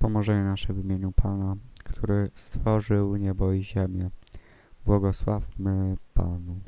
wspomożenie nasze w imieniu Pana, który stworzył niebo i ziemię. Błogosławmy Panu.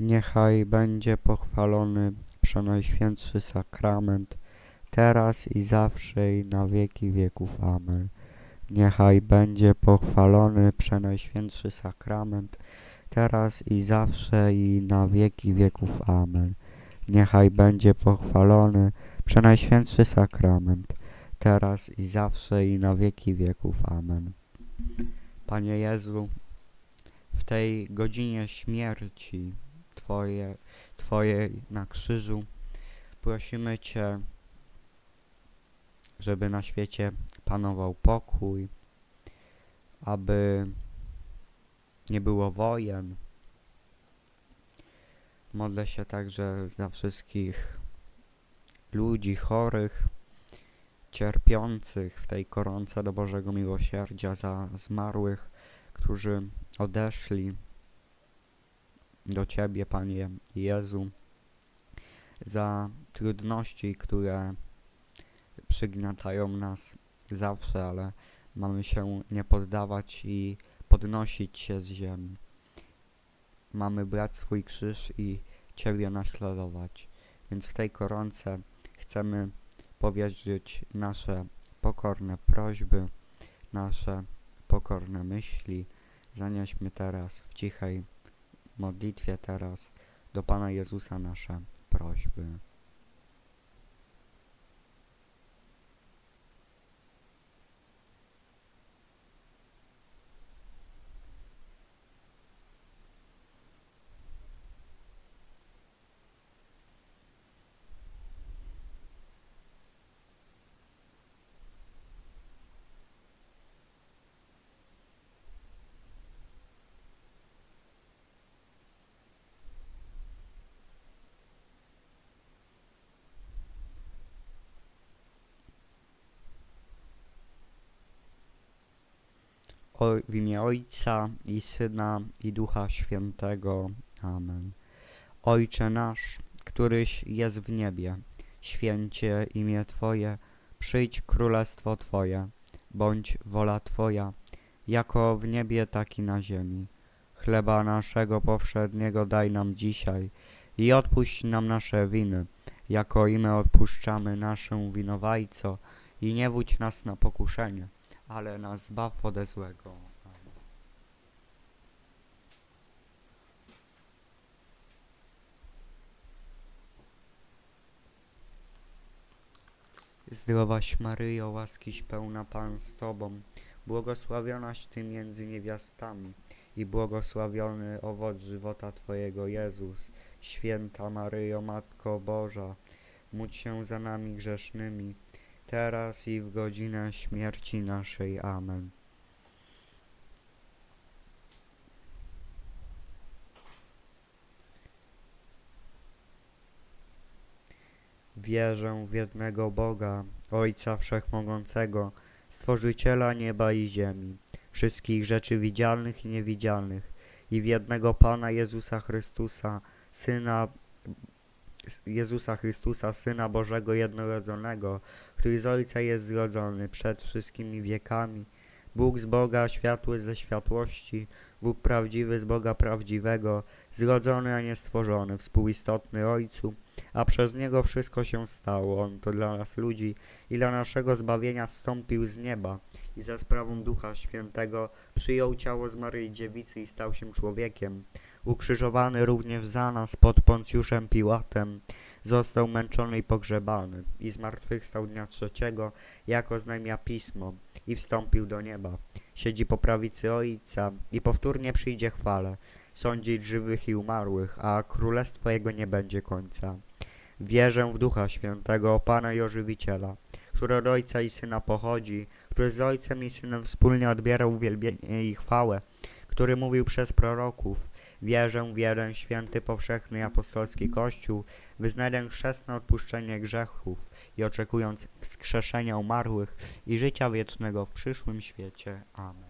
Niechaj będzie pochwalony Przenajświętszy Sakrament, teraz i zawsze i na wieki wieków. Amen. Niechaj będzie pochwalony Przenajświętszy Sakrament, teraz i zawsze i na wieki wieków. Amen. Niechaj będzie pochwalony Przenajświętszy Sakrament, teraz i zawsze i na wieki wieków. Amen. Panie Jezu, w tej godzinie śmierci Twoje, Twojej na krzyżu prosimy Cię, żeby na świecie panował pokój, aby nie było wojen. Modlę się także za wszystkich ludzi chorych, cierpiących w tej koronce do Bożego Miłosierdzia, za zmarłych, którzy odeszli do Ciebie, Panie Jezu, za trudności, które przygniatają nas zawsze, ale mamy się nie poddawać i podnosić się z ziemi. Mamy brać swój krzyż i Ciebie naśladować. Więc w tej koronce chcemy powierzyć nasze pokorne prośby, nasze pokorne myśli. Zanieśmy teraz w cichej modlitwie teraz do Pana Jezusa nasze prośby. W imię Ojca i Syna i Ducha Świętego. Amen. Ojcze nasz, któryś jest w niebie, święcie imię Twoje, przyjdź królestwo Twoje, bądź wola Twoja, jako w niebie, tak i na ziemi. Chleba naszego powszedniego daj nam dzisiaj i odpuść nam nasze winy, jako i my odpuszczamy naszym winowajco i nie wódź nas na pokuszenie, ale nas zbaw ode złego. Zdrowaś Maryjo, łaskiś pełna Pan z Tobą, błogosławionaś Ty między niewiastami i błogosławiony owoc żywota Twojego Jezus. Święta Maryjo, Matko Boża, módl się za nami grzesznymi, teraz i w godzinę śmierci naszej. Amen. Wierzę w jednego Boga, Ojca Wszechmogącego, Stworzyciela nieba i ziemi, wszystkich rzeczy widzialnych i niewidzialnych, i w jednego Pana Jezusa Chrystusa, Syna Jezusa Chrystusa, Syna Bożego jednorodzonego, który z Ojca jest zrodzony przed wszystkimi wiekami, Bóg z Boga, światły ze światłości, Bóg prawdziwy z Boga prawdziwego, zrodzony, a nie stworzony, współistotny Ojcu, a przez Niego wszystko się stało. On to dla nas ludzi i dla naszego zbawienia stąpił z nieba i za sprawą Ducha Świętego przyjął ciało z Maryi Dziewicy i stał się człowiekiem. Ukrzyżowany również za nas pod Poncjuszem Piłatem, został męczony i pogrzebany i zmartwychwstał dnia trzeciego, jako znajmia Pismo i wstąpił do nieba. Siedzi po prawicy Ojca i powtórnie przyjdzie chwale, sądzić żywych i umarłych, a królestwo Jego nie będzie końca. Wierzę w Ducha Świętego, Pana i Ożywiciela, który od Ojca i Syna pochodzi, który z Ojcem i Synem wspólnie odbiera uwielbienie i chwałę, który mówił przez proroków. Wierzę w jeden święty, powszechny apostolski Kościół, wyznaję chrzest na odpuszczenie grzechów i oczekując wskrzeszenia umarłych i życia wiecznego w przyszłym świecie. Amen.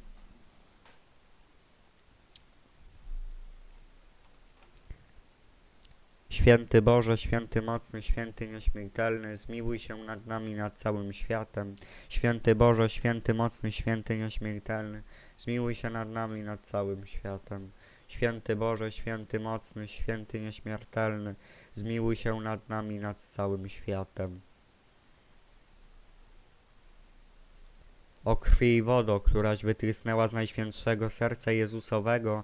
Święty Boże, święty mocny, święty nieśmiertelny, zmiłuj się nad nami, nad całym światem. Święty Boże, święty mocny, święty nieśmiertelny, zmiłuj się nad nami, nad całym światem. Święty Boże, święty mocny, święty nieśmiertelny, zmiłuj się nad nami, nad całym światem. O krwi i wodo, któraś wytrysnęła z najświętszego serca Jezusowego,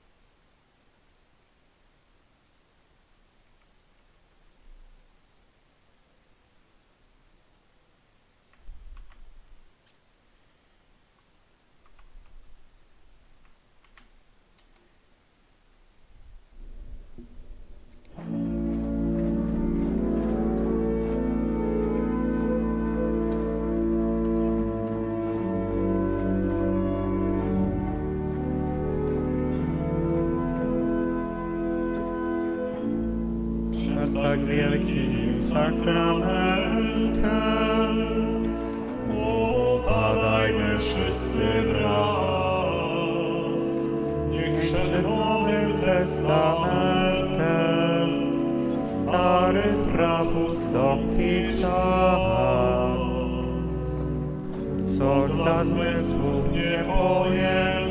Tak wielkim sakramentem upadajmy wszyscy wraz. Niech przed Nowym Testamentem starych praw ustąpi czas. Co dla zmysłów niepojęte, niech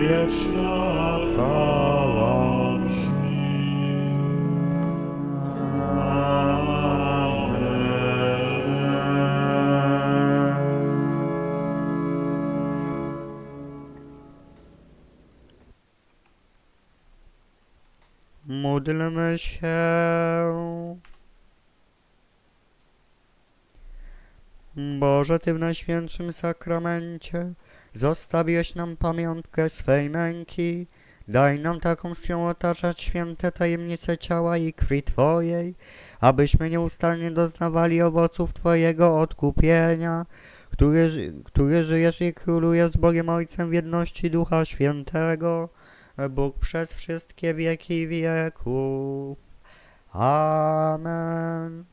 wieczna chwała brzmi. Amen. Módlmy się. Boże, Ty w Najświętszym Sakramencie zostawiłeś nam pamiątkę swej męki. Daj nam taką czcią otaczać święte tajemnice ciała i krwi Twojej, abyśmy nieustannie doznawali owoców Twojego odkupienia, który, który żyjesz i królujesz z Bogiem Ojcem w jedności Ducha Świętego, Bóg przez wszystkie wieki wieków. Amen.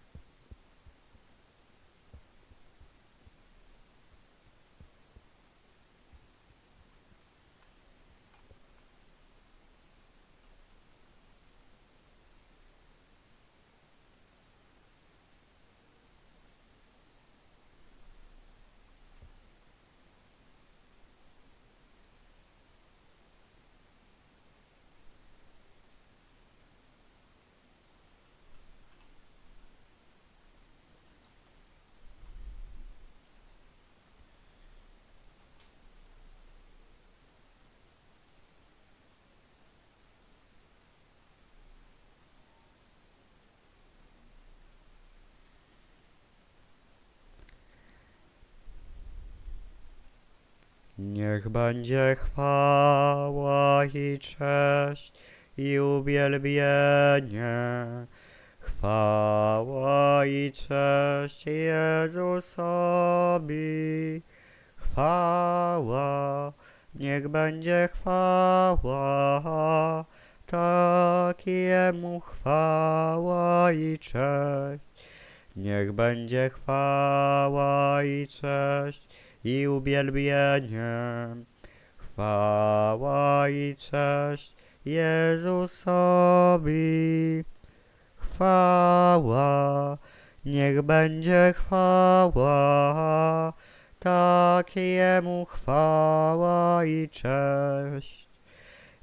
Niech będzie chwała i cześć i uwielbienie. Chwała i cześć Jezusowi. Chwała, niech będzie chwała. Tak Jemu chwała i cześć. Niech będzie chwała i cześć i uwielbienie. Chwała i cześć Jezusowi. Chwała, niech będzie chwała, tak Jemu chwała i cześć.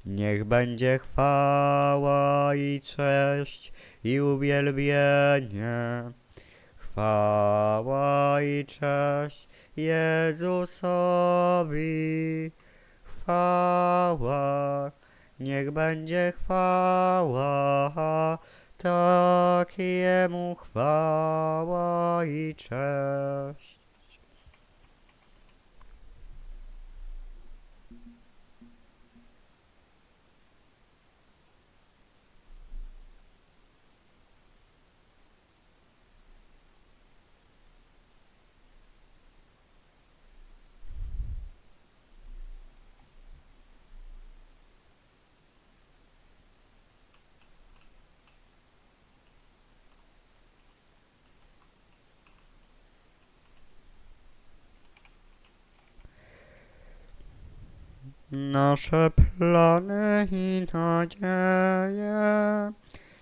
Niech będzie chwała i cześć i uwielbienie. Chwała i cześć Jezusowi. Chwała, niech będzie chwała, tak Jemu chwała i cześć. Nasze plany i nadzieje,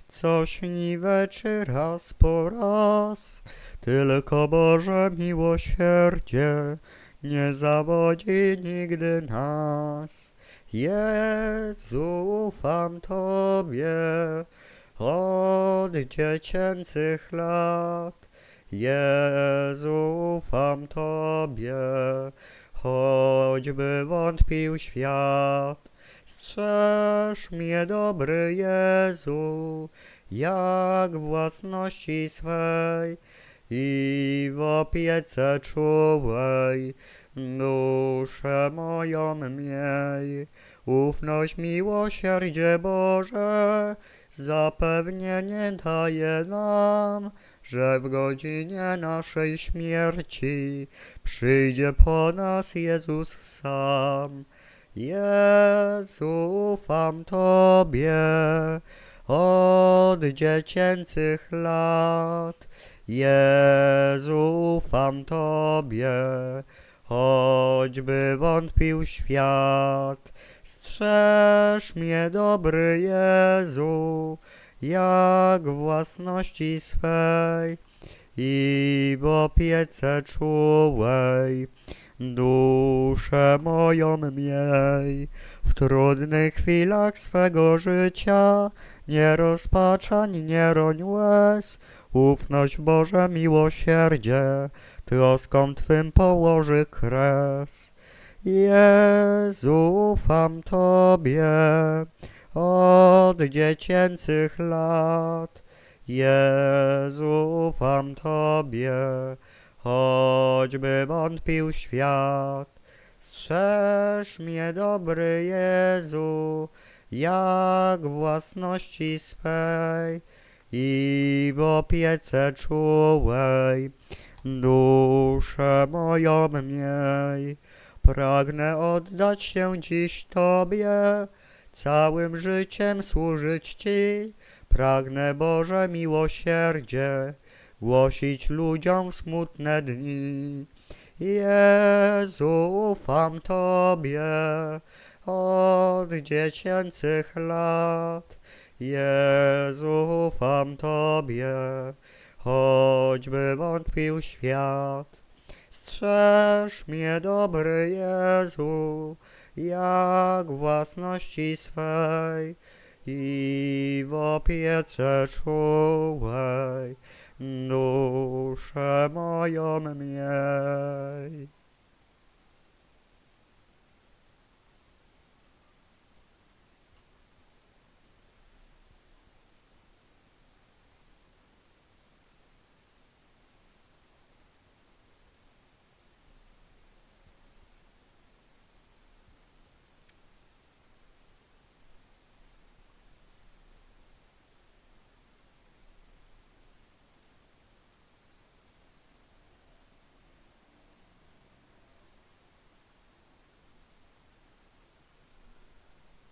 co śniweczy raz po raz, tylko Boże miłosierdzie nie zawodzi nigdy nas. Jezu, ufam Tobie od dziecięcych lat. Jezu, ufam Tobie choćby wątpił świat. Strzeż mnie, dobry Jezu, jak własności swej i w opiece czułej duszę moją miej. Ufność, miłosierdzie Boże, zapewnienie daje nam, że w godzinie naszej śmierci przyjdzie po nas Jezus sam. Jezu, ufam Tobie od dziecięcych lat. Jezu, ufam Tobie, choćby wątpił świat. Strzeż mnie, dobry Jezu, jak własności swej i w opiece czułej duszę moją miej. W trudnych chwilach swego życia nie rozpaczań, nie roń łez, ufność Boże miłosierdzie, troską Twym położy kres. Jezu, ufam Tobie od dziecięcych lat. Jezu, ufam Tobie, choćby wątpił świat. Strzeż mnie, dobry Jezu, jak własności swej i w opiece czułej duszę moją miej. Pragnę oddać się dziś Tobie, całym życiem służyć Ci. Pragnę Boże miłosierdzie, głosić ludziom smutne dni. Jezu, ufam Tobie od dziecięcych lat. Jezu, ufam Tobie, choćby wątpił świat. Strzeż mnie, dobry Jezu, jak własności swej i w opiece czułej duszę moją miej.